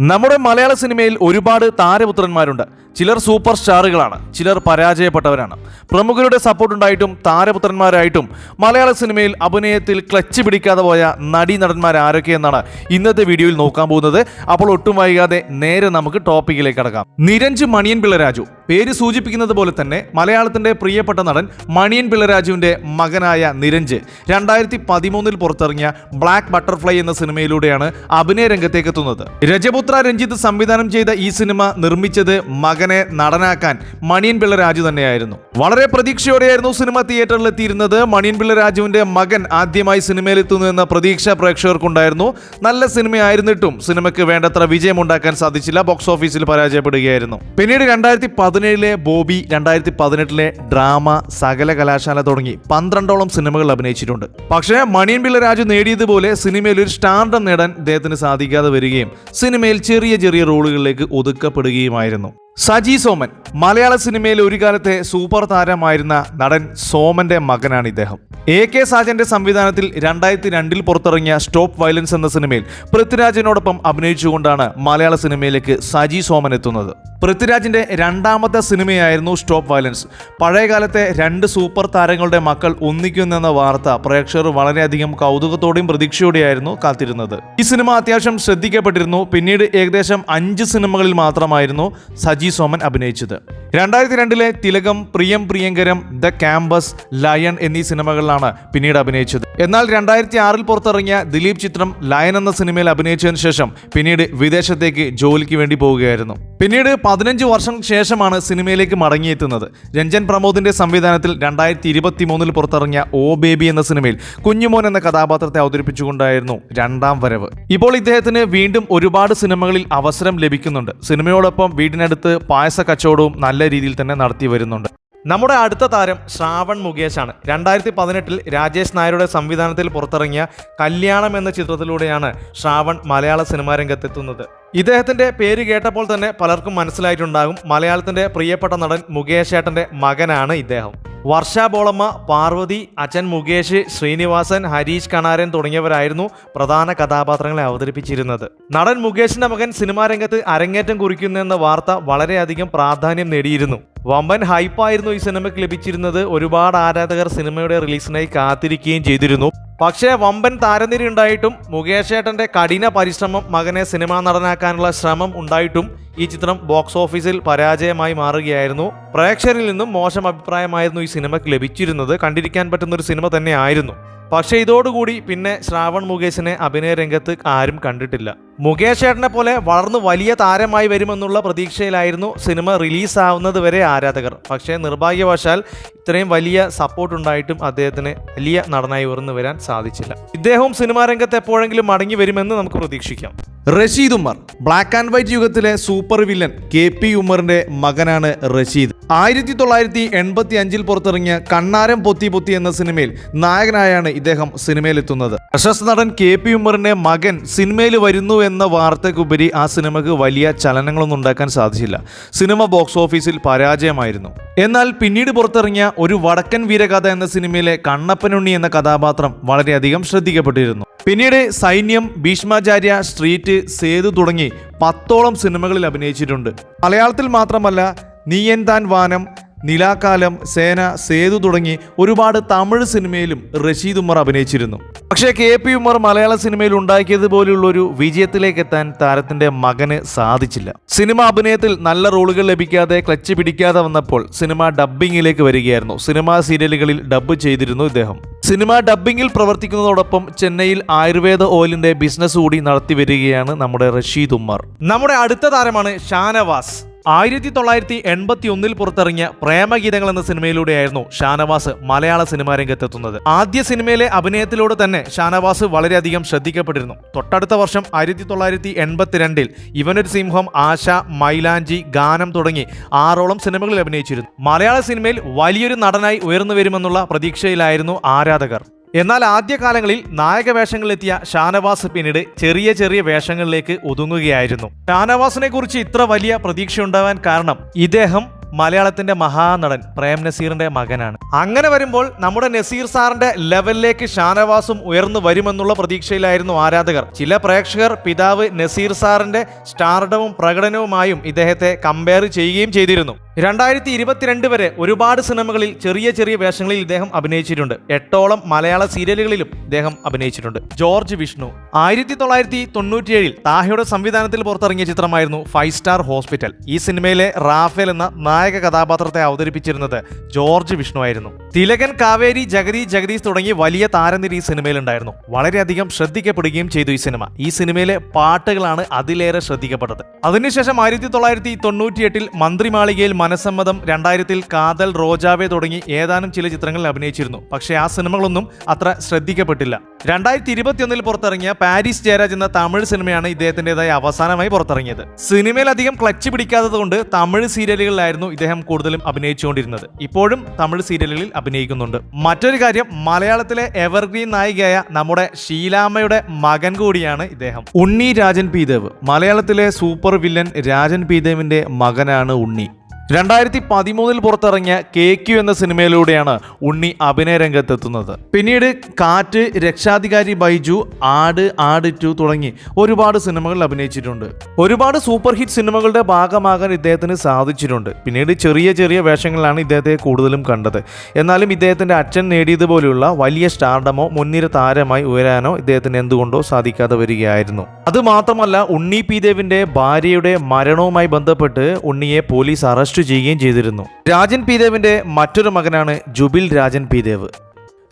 നമ്മുടെ മലയാള സിനിമയിൽ ഒരുപാട് താരപുത്രന്മാരുണ്ട്. ചിലർ സൂപ്പർ സ്റ്റാറുകളാണ് ചിലർ പരാജയപ്പെട്ടവരാണ്. പ്രമുഖരുടെ സപ്പോർട്ട് ഉണ്ടായിട്ടും താരപുത്രന്മാരായിട്ടും മലയാള സിനിമയിൽ അഭിനയത്തിൽ ക്ലച്ച് പിടിക്കാതെ പോയ നടീനടന്മാർ ആരൊക്കെയെന്നാണ് ഇന്നത്തെ വീഡിയോയിൽ നോക്കാൻ പോകുന്നത്. അപ്പോൾ ഒട്ടും വൈകാതെ നേരെ നമുക്ക് ടോപ്പിക്കിലേക്ക് കടക്കാം. നിരഞ്ജ് മണിയൻ പിള്ളരാജു പേര് സൂചിപ്പിക്കുന്നത് പോലെ തന്നെ മലയാളത്തിന്റെ പ്രിയപ്പെട്ട നടൻ മണിയൻ പിള്ളരാജുവിന്റെ മകനായ നിരഞ്ജ് രണ്ടായിരത്തി പതിമൂന്നിൽ പുറത്തിറങ്ങിയ ബ്ലാക്ക് ബട്ടർഫ്ലൈ എന്ന സിനിമയിലൂടെയാണ് അഭിനയ രംഗത്തേക്ക് എത്തുന്നത്. രജപുത്ര രഞ്ജിത്ത് സംവിധാനം ചെയ്ത ഈ സിനിമ നിർമ്മിച്ചത് മകനെ നടനാക്കാൻ മണിയൻ പിള്ളരാജു തന്നെയായിരുന്നു. വളരെ പ്രതീക്ഷയോടെയായിരുന്നു സിനിമ തിയേറ്ററിൽ എത്തിയിരുന്നത്. മണിയൻ പിള്ളരാജുവിന്റെ മകൻ ആദ്യമായി സിനിമയിലെത്തുന്നു എന്ന പ്രതീക്ഷ പ്രേക്ഷകർക്കുണ്ടായിരുന്നു. നല്ല സിനിമയായിരുന്നിട്ടും സിനിമയ്ക്ക് വേണ്ടത്ര വിജയമുണ്ടാക്കാൻ സാധിച്ചില്ല. ബോക്സ് ഓഫീസിൽ പരാജയപ്പെടുകയായിരുന്നു. പിന്നീട് രണ്ടായിരത്തി പതിനേഴിലെ ബോബി രണ്ടായിരത്തി പതിനെട്ടിലെ ഡ്രാമ സകല കലാശാല തുടങ്ങി പന്ത്രണ്ടോളം സിനിമകൾ അഭിനയിച്ചിട്ടുണ്ട്. പക്ഷേ മണിയൻ പിള്ള രാജു നേടിയതുപോലെ സിനിമയിൽ ഒരു സ്റ്റാർഡം നേടാൻ ഇദ്ദേഹത്തിന് സാധിക്കാതെ വരികയും സിനിമയിൽ ചെറിയ ചെറിയ റോളുകളിലേക്ക് ഒതുക്കപ്പെടുകയുമായിരുന്നു. സജി സോമൻ മലയാള സിനിമയിൽ ഒരു കാലത്തെ സൂപ്പർ താരമായിരുന്ന നടൻ സോമന്റെ മകനാണ് ഇദ്ദേഹം. എ കെ സാജന്റെ സംവിധാനത്തിൽ രണ്ടായിരത്തി രണ്ടിൽ പുറത്തിറങ്ങിയ സ്റ്റോപ്പ് വയലൻസ് എന്ന സിനിമയിൽ പൃഥ്വിരാജിനോടൊപ്പം അഭിനയിച്ചുകൊണ്ടാണ് മലയാള സിനിമയിലേക്ക് സജി സോമൻ എത്തുന്നത്. പൃഥ്വിരാജിന്റെ രണ്ടാമത്തെ സിനിമയായിരുന്നു സ്റ്റോപ്പ് വയലൻസ്. പഴയകാലത്തെ രണ്ട് സൂപ്പർ താരങ്ങളുടെ മക്കൾ ഒന്നിക്കുന്നെന്ന വാർത്ത പ്രേക്ഷകർ വളരെയധികം കൗതുകത്തോടെയും പ്രതീക്ഷയോടെയായിരുന്നു കാത്തിരുന്നത്. ഈ സിനിമ അത്യാവശ്യം ശ്രദ്ധിക്കപ്പെട്ടിരുന്നു. പിന്നീട് ഏകദേശം അഞ്ച് സിനിമകളിൽ മാത്രമായിരുന്നു സജി സോമൻ അഭിനയിച്ചത്. രണ്ടായിരത്തി രണ്ടിലെ തിലകം പ്രിയം പ്രിയങ്കരം ദ ക്യാമ്പസ് ലയൺ എന്നീ സിനിമകളിലാണ് പിന്നീട് അഭിനയിച്ചത്. എന്നാൽ രണ്ടായിരത്തി ആറിൽ പുറത്തിറങ്ങിയ ദിലീപ് ചിത്രം ലയൺ എന്ന സിനിമയിൽ അഭിനയിച്ചതിന് ശേഷം പിന്നീട് വിദേശത്തേക്ക് ജോലിക്ക് വേണ്ടി പോവുകയായിരുന്നു. പിന്നീട് പതിനഞ്ച് വർഷം ശേഷമാണ് സിനിമയിലേക്ക് മടങ്ങിയെത്തുന്നത്. രഞ്ജൻ പ്രമോദിന്റെ സംവിധാനത്തിൽ രണ്ടായിരത്തി ഇരുപത്തി മൂന്നിൽ പുറത്തിറങ്ങിയ ഓ ബേബി എന്ന സിനിമയിൽ കുഞ്ഞുമോൻ എന്ന കഥാപാത്രത്തെ അവതരിപ്പിച്ചുകൊണ്ടായിരുന്നു രണ്ടാം വരവ്. ഇപ്പോൾ ഇദ്ദേഹത്തിന് വീണ്ടും ഒരുപാട് സിനിമകളിൽ അവസരം ലഭിക്കുന്നുണ്ട്. സിനിമയോടൊപ്പം വീടിനടുത്ത് പായസ കച്ചവടവും നല്ല രീതിയിൽ തന്നെ നടത്തി വരുന്നുണ്ട്. നമ്മുടെ അടുത്ത താരം ശ്രാവൺ മുകേഷാണ്. രണ്ടായിരത്തി പതിനെട്ടിൽ രാജേഷ് നായരുടെ സംവിധാനത്തിൽ പുറത്തിറങ്ങിയ കല്യാണം എന്ന ചിത്രത്തിലൂടെയാണ് ശ്രാവൺ മലയാള സിനിമാ രംഗത്തെത്തുന്നത്. ഇദ്ദേഹത്തിന്റെ പേര് കേട്ടപ്പോൾ തന്നെ പലർക്കും മനസ്സിലായിട്ടുണ്ടാകും മലയാളത്തിന്റെ പ്രിയപ്പെട്ട നടൻ മുകേഷ് ഏട്ടന്റെ മകനാണ് ഇദ്ദേഹം. വർഷ ബോളമ്മ പാർവതി അച്ഛൻ മുകേഷ് ശ്രീനിവാസൻ ഹരീഷ് കണാരൻ തുടങ്ങിയവരായിരുന്നു പ്രധാന കഥാപാത്രങ്ങളെ അവതരിപ്പിച്ചിരുന്നത്. നടൻ മുകേഷിന്റെ മകൻ സിനിമാ രംഗത്ത് അരങ്ങേറ്റം കുറിക്കുന്നു എന്ന വാർത്ത വളരെയധികം പ്രാധാന്യം നേടിയിരുന്നു. വമ്പൻ ഹൈപ്പായിരുന്നു ഈ സിനിമയ്ക്ക് ലഭിച്ചിരുന്നത്. ഒരുപാട് ആരാധകർ സിനിമയുടെ റിലീസിനായി കാത്തിരിക്കുകയും ചെയ്തിരുന്നു. പക്ഷേ വമ്പൻ താരനിര ഉണ്ടായിട്ടും മുകേഷ് ഏട്ടന്റെ കഠിന പരിശ്രമം മകനെ സിനിമാ നടനാക്കാനുള്ള ശ്രമം ഉണ്ടായിട്ടും ഈ ചിത്രം ബോക്സ് ഓഫീസിൽ പരാജയമായി മാറുകയായിരുന്നു. പ്രേക്ഷകരിൽ നിന്നും മോശം അഭിപ്രായമായിരുന്നു ഈ സിനിമയ്ക്ക് ലഭിച്ചിരുന്നത്. കണ്ടിരിക്കാൻ പറ്റുന്ന ഒരു സിനിമ തന്നെയായിരുന്നു. പക്ഷേ ഇതോടുകൂടി പിന്നെ ശ്രാവൺ മുകേഷിനെ അഭിനയ രംഗത്ത് ആരും കണ്ടിട്ടില്ല. മുകേഷ് ഏട്ടനെ പോലെ വളർന്നു വലിയ താരമായി വരുമെന്നുള്ള പ്രതീക്ഷയിലായിരുന്നു സിനിമ റിലീസാവുന്നത് വരെ ആരാധകർ. പക്ഷേ നിർഭാഗ്യവശാൽ ഇത്രയും വലിയ സപ്പോർട്ട് ഉണ്ടായിട്ടും അദ്ദേഹത്തിന് വലിയ നടനായി ഉയർന്നു വരാൻ സാധിച്ചില്ല. ഇദ്ദേഹവും സിനിമാ രംഗത്ത് എപ്പോഴെങ്കിലും മടങ്ങി വരുമെന്ന് നമുക്ക് പ്രതീക്ഷിക്കാം. Rasheed Umar black and white യുഗത്തിലെ super villain K P ഉമറിന്റെ മകനാണ് റഷീദ്. ആയിരത്തി തൊള്ളായിരത്തി എൺപത്തി അഞ്ചിൽ പുറത്തിറങ്ങിയ കണ്ണാരം പൊത്തി പൊത്തി എന്ന സിനിമയിൽ നായകനായാണ് ഇദ്ദേഹം സിനിമയിലെത്തുന്നത്. പ്രശസ്ത നടൻ കെ പി ഉമറിന്റെ മകൻ സിനിമയിൽ വരുന്നു എന്ന വാർത്തയ്ക്കുപരി ആ സിനിമയ്ക്ക് വലിയ ചലനങ്ങളൊന്നും ഉണ്ടാക്കാൻ സാധിച്ചില്ല. സിനിമ ബോക്സ് ഓഫീസിൽ പരാജയമായിരുന്നു. എന്നാൽ പിന്നീട് പുറത്തിറങ്ങിയ ഒരു വടക്കൻ വീരകഥ എന്ന സിനിമയിലെ കണ്ണപ്പനുണ്ണി എന്ന കഥാപാത്രം വളരെയധികം ശ്രദ്ധിക്കപ്പെട്ടിരുന്നു. പിന്നീട് സൈന്യം ഭീഷ്മാചാര്യ സ്ട്രീറ്റ് സേതു തുടങ്ങി പത്തോളം സിനിമകളിൽ അഭിനയിച്ചിട്ടുണ്ട്. മലയാളത്തിൽ മാത്രമല്ല നീയൻ താൻ വാനം നിലാകാലം സേന സേതു തുടങ്ങി ഒരുപാട് തമിഴ് സിനിമയിലും റഷീദ് ഉമ്മർ അഭിനയിച്ചിരുന്നു. പക്ഷേ കെ പി ഉമർ മലയാള സിനിമയിൽ ഉണ്ടാക്കിയതുപോലെയുള്ള ഒരു വിജയത്തിലേക്ക് എത്താൻ താരത്തിന്റെ മകന് സാധിച്ചില്ല. സിനിമ അഭിനയത്തിൽ നല്ല റോളുകൾ ലഭിക്കാതെ ക്ലച്ച് പിടിക്കാതെ വന്നപ്പോൾ സിനിമ ഡബ്ബിങ്ങിലേക്ക് വരികയായിരുന്നു. സിനിമാ സീരിയലുകളിൽ ഡബ്ബ് ചെയ്തിരുന്നു ഇദ്ദേഹം. സിനിമ ഡബ്ബിങ്ങിൽ പ്രവർത്തിക്കുന്നതോടൊപ്പം ചെന്നൈയിൽ ആയുർവേദ ഓയിലിന്റെ ബിസിനസ് കൂടി നടത്തി വരികയാണ് നമ്മുടെ റഷീദ് ഉമ്മർ. നമ്മുടെ അടുത്ത താരമാണ് ഷാനവാസ്. ആയിരത്തി തൊള്ളായിരത്തി എൺപത്തി ഒന്നിൽ പുറത്തിറങ്ങിയ പ്രേമഗീതങ്ങൾ എന്ന സിനിമയിലൂടെയായിരുന്നു ഷാനവാസ് മലയാള സിനിമാ രംഗത്തെത്തുന്നത്. ആദ്യ സിനിമയിലെ അഭിനയത്തിലൂടെ തന്നെ ഷാനവാസ് വളരെയധികം ശ്രദ്ധിക്കപ്പെട്ടിരുന്നു. തൊട്ടടുത്ത വർഷം ആയിരത്തി തൊള്ളായിരത്തി എൺപത്തിരണ്ടിൽ ഇവനൊരു സിംഹം ആശ മൈലാഞ്ചി ഗാനം തുടങ്ങി ആറോളം സിനിമകളിൽ അഭിനയിച്ചിരുന്നു. മലയാള സിനിമയിൽ വലിയൊരു നടനായി ഉയർന്നു വരുമെന്നുള്ള പ്രതീക്ഷയിലായിരുന്നു ആരാധകർ. എന്നാൽ ആദ്യകാലങ്ങളിൽ നായക വേഷങ്ങളിലെത്തിയ ഷാനവാസ് പിന്നീട് ചെറിയ ചെറിയ വേഷങ്ങളിലേക്ക് ഒതുങ്ങുകയായിരുന്നു. ഷാനവാസിനെ കുറിച്ച് ഇത്ര വലിയ പ്രതീക്ഷ ഉണ്ടാവാൻ കാരണം ഇദ്ദേഹം മലയാളത്തിന്റെ മഹാനടൻ പ്രേം നസീറിന്റെ മകനാണ്. അങ്ങനെ വരുമ്പോൾ നമ്മുടെ നസീർ സാറിന്റെ ലെവലിലേക്ക് ഷാനവാസും ഉയർന്നു വരുമെന്നുള്ള പ്രതീക്ഷയിലായിരുന്നു ആരാധകർ. ചില പ്രേക്ഷകർ പിതാവ് നസീർ സാറിന്റെ സ്റ്റാർഡവും പ്രകടനവുമായും ഇദ്ദേഹത്തെ കമ്പയർ ചെയ്യുകയും ചെയ്തിരുന്നു. രണ്ടായിരത്തി ഇരുപത്തിരണ്ട് വരെ ഒരുപാട് സിനിമകളിൽ ചെറിയ ചെറിയ വേഷങ്ങളിൽ ഇദ്ദേഹം അഭിനയിച്ചിട്ടുണ്ട്. എട്ടോളം മലയാള സീരിയലുകളിലും ഇദ്ദേഹം അഭിനയിച്ചിട്ടുണ്ട്. ജോർജ് വിഷ്ണു. ആയിരത്തി തൊള്ളായിരത്തി തൊണ്ണൂറ്റിയേഴിൽ താഹയുടെ സംവിധാനത്തിൽ പുറത്തിറങ്ങിയ ചിത്രമായിരുന്നു ഫൈവ് സ്റ്റാർ ഹോസ്പിറ്റൽ. ഈ സിനിമയിലെ റാഫേൽ എന്ന നായക കഥാപാത്രത്തെ അവതരിപ്പിച്ചിരുന്നത് ജോർജ് വിഷ്ണു ആയിരുന്നു. തിലകൻ കാവേരി ജഗതി ജഗദീഷ് തുടങ്ങി വലിയ താരനിര ഈ സിനിമയിലുണ്ടായിരുന്നു. വളരെയധികം ശ്രദ്ധിക്കപ്പെടുകയും ചെയ്തു ഈ സിനിമ. ഈ സിനിമയിലെ പാട്ടുകളാണ് അതിലേറെ ശ്രദ്ധിക്കപ്പെട്ടത്. അതിനുശേഷം ആയിരത്തി തൊള്ളായിരത്തി തൊണ്ണൂറ്റിയെട്ടിൽ മന്ത്രിമാളികയിൽ മനസ്സമ്മതം രണ്ടായിരത്തിൽ കാതൽ റോജാവെ തുടങ്ങി ഏതാനും ചില ചിത്രങ്ങളിൽ അഭിനയിച്ചിരുന്നു. പക്ഷേ ആ സിനിമകളൊന്നും അത്ര ശ്രദ്ധിക്കപ്പെട്ടില്ല. രണ്ടായിരത്തി ഇരുപത്തിയൊന്നിൽ പുറത്തിറങ്ങിയ പാരീസ് ജയരാജ് എന്ന തമിഴ് സിനിമയാണ് ഇദ്ദേഹത്തിന്റെതായി അവസാനമായി പുറത്തിറങ്ങിയത്. സിനിമയിൽ അധികം ക്ലച്ച് പിടിക്കാത്തത് കൊണ്ട് തമിഴ് സീരിയലുകളിലായിരുന്നു ഇദ്ദേഹം കൂടുതലും അഭിനയിച്ചുകൊണ്ടിരുന്നത്. ഇപ്പോഴും തമിഴ് സീരിയലുകളിൽ അഭിനയിക്കുന്നുണ്ട്. മറ്റൊരു കാര്യം മലയാളത്തിലെ എവർഗ്രീൻ നായികയായ നമ്മുടെ ഷീലാമ്മയുടെ മകൻ കൂടിയാണ് ഇദ്ദേഹം. ഉണ്ണി രാജൻ പി ദേവ് മലയാളത്തിലെ സൂപ്പർ വില്ലൻ രാജൻ പി ദേവിന്റെ മകനാണ് ഉണ്ണി. രണ്ടായിരത്തി പതിമൂന്നിൽ പുറത്തിറങ്ങിയ കെ ക്യു എന്ന സിനിമയിലൂടെയാണ് ഉണ്ണി അഭിനയ രംഗത്തെത്തുന്നത്. പിന്നീട് കാറ്റ് രക്ഷാധികാരി ബൈജു ആട് ആട് ടു തുടങ്ങി ഒരുപാട് സിനിമകളിൽ അഭിനയിച്ചിട്ടുണ്ട്. ഒരുപാട് സൂപ്പർ ഹിറ്റ് സിനിമകളുടെ ഭാഗമാകാൻ ഇദ്ദേഹത്തിന് സാധിച്ചിട്ടുണ്ട്. പിന്നീട് ചെറിയ ചെറിയ വേഷങ്ങളിലാണ് ഇദ്ദേഹത്തെ കൂടുതലും കണ്ടത്. എന്നാലും ഇദ്ദേഹത്തിന്റെ അച്ഛൻ നേടിയതുപോലെയുള്ള വലിയ സ്റ്റാർഡമോ മുൻനിര താരമായി ഉയരാനോ ഇദ്ദേഹത്തിന് എന്തുകൊണ്ടോ സാധിക്കാതെ വരികയായിരുന്നു. അത് മാത്രമല്ല ഉണ്ണി പി ദേവിന്റെ ഭാര്യയുടെ മരണവുമായി ബന്ധപ്പെട്ട് ഉണ്ണിയെ പോലീസ് അറസ്റ്റ് ചെയ്യുകയും ചെയ്തിരുന്നു. രാജൻ പി ദേവിന്റെ മറ്റൊരു മകനാണ് ജുബിൽ രാജൻ പി ദേവ്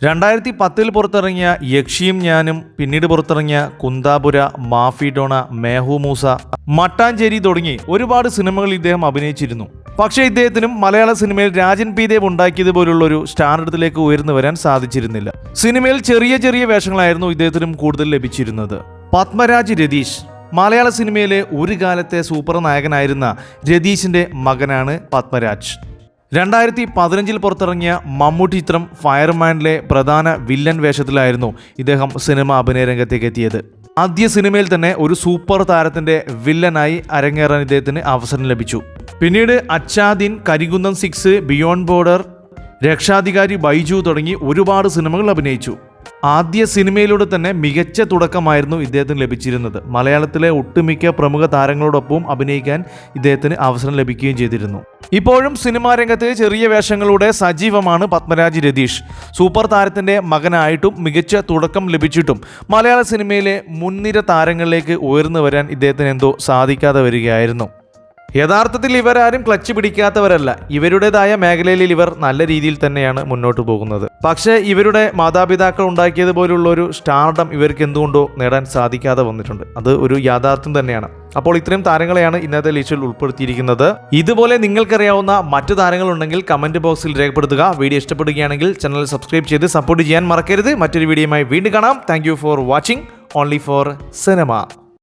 രണ്ടായിരത്തി പത്തിൽ പുറത്തിറങ്ങിയ യക്ഷിയും ഞാനും പിന്നീട് പുറത്തിറങ്ങിയ കുന്താപുര മാഫിഡോണ മേഹു മൂസ മട്ടാഞ്ചേരി തുടങ്ങി ഒരുപാട് സിനിമകളിൽ ഇദ്ദേഹം അഭിനയിച്ചിരുന്നു. പക്ഷേ ഇദ്ദേഹത്തിനും മലയാള സിനിമയിൽ രാജൻ പി ദേവ് ഉണ്ടാക്കിയതുപോലുള്ള ഒരു സ്റ്റാൻഡേർഡിലേക്ക് ഉയർന്നു വരാൻ സാധിച്ചിരുന്നില്ല. സിനിമയിൽ ചെറിയ ചെറിയ വേഷങ്ങളായിരുന്നു ഇദ്ദേഹത്തിനും കൂടുതൽ ലഭിച്ചിരുന്നത്. പത്മരാജ് രതീഷ് മലയാള സിനിമയിലെ ഒരു കാലത്തെ സൂപ്പർ നായകനായിരുന്ന രതീഷിന്റെ മകനാണ് പത്മരാജ്. രണ്ടായിരത്തി പതിനഞ്ചിൽ പുറത്തിറങ്ങിയ മമ്മൂട്ടി ചിത്രം ഫയർമാനിലെ പ്രധാന വില്ലൻ വേഷത്തിലായിരുന്നു ഇദ്ദേഹം സിനിമ അഭിനയ രംഗത്തേക്ക് എത്തിയത്. ആദ്യ സിനിമയിൽ തന്നെ ഒരു സൂപ്പർ താരത്തിന്റെ വില്ലനായി അരങ്ങേറാൻ ഇദ്ദേഹത്തിന് അവസരം ലഭിച്ചു. പിന്നീട് Acha Din Karikunnam six beyond border Rakshadhikari Baiju തുടങ്ങി ഒരുപാട് സിനിമകൾ അഭിനയിച്ചു. ആദ്യ സിനിമയിലൂടെ തന്നെ മികച്ച തുടക്കമായിരുന്നു ഇദ്ദേഹത്തിന് ലഭിച്ചിരുന്നത്. മലയാളത്തിലെ ഒട്ടുമിക്ക പ്രമുഖ താരങ്ങളോടൊപ്പം അഭിനയിക്കാൻ ഇദ്ദേഹത്തിന് അവസരം ലഭിക്കുകയും ചെയ്തിരുന്നു. ഇപ്പോഴും സിനിമാ രംഗത്ത് ചെറിയ വേഷങ്ങളുടെ സജീവമാണ് പത്മരാജ് രതീഷ്. സൂപ്പർ താരത്തിന്റെ മകനായിട്ടും മികച്ച തുടക്കം ലഭിച്ചിട്ടും മലയാള സിനിമയിലെ മുൻനിര താരങ്ങളിലേക്ക് ഉയർന്നു വരാൻ ഇദ്ദേഹത്തിന് എന്തോ സാധിക്കാതെ വരികയായിരുന്നു. യഥാർത്ഥത്തിൽ ഇവരാരും ക്ലച്ച് പിടിക്കാത്തവരല്ല. ഇവരുടേതായ മേഖലയിൽ ഇവർ നല്ല രീതിയിൽ തന്നെയാണ് മുന്നോട്ട് പോകുന്നത്. പക്ഷേ ഇവരുടെ മാതാപിതാക്കൾ ഉണ്ടാക്കിയതുപോലുള്ള ഒരു സ്റ്റാർഡം ഇവർക്ക് എന്തുകൊണ്ടോ നേടാൻ സാധിക്കാതെ വന്നിട്ടുണ്ട്. അത് ഒരു യാഥാർത്ഥ്യം തന്നെയാണ്. അപ്പോൾ ഇത്രയും താരങ്ങളെയാണ് ഇന്നത്തെ ലിസ്റ്റിൽ ഉൾപ്പെടുത്തിയിരിക്കുന്നത്. ഇതുപോലെ നിങ്ങൾക്കറിയാവുന്ന മറ്റു താരങ്ങളുണ്ടെങ്കിൽ കമന്റ് ബോക്സിൽ രേഖപ്പെടുത്തുക. വീഡിയോ ഇഷ്ടപ്പെടുകയാണെങ്കിൽ ചാനൽ സബ്സ്ക്രൈബ് ചെയ്ത് സപ്പോർട്ട് ചെയ്യാൻ മറക്കരുത്. മറ്റൊരു വീഡിയോയുമായി വീണ്ടും കാണാം. Thank for watching. Only for cinema.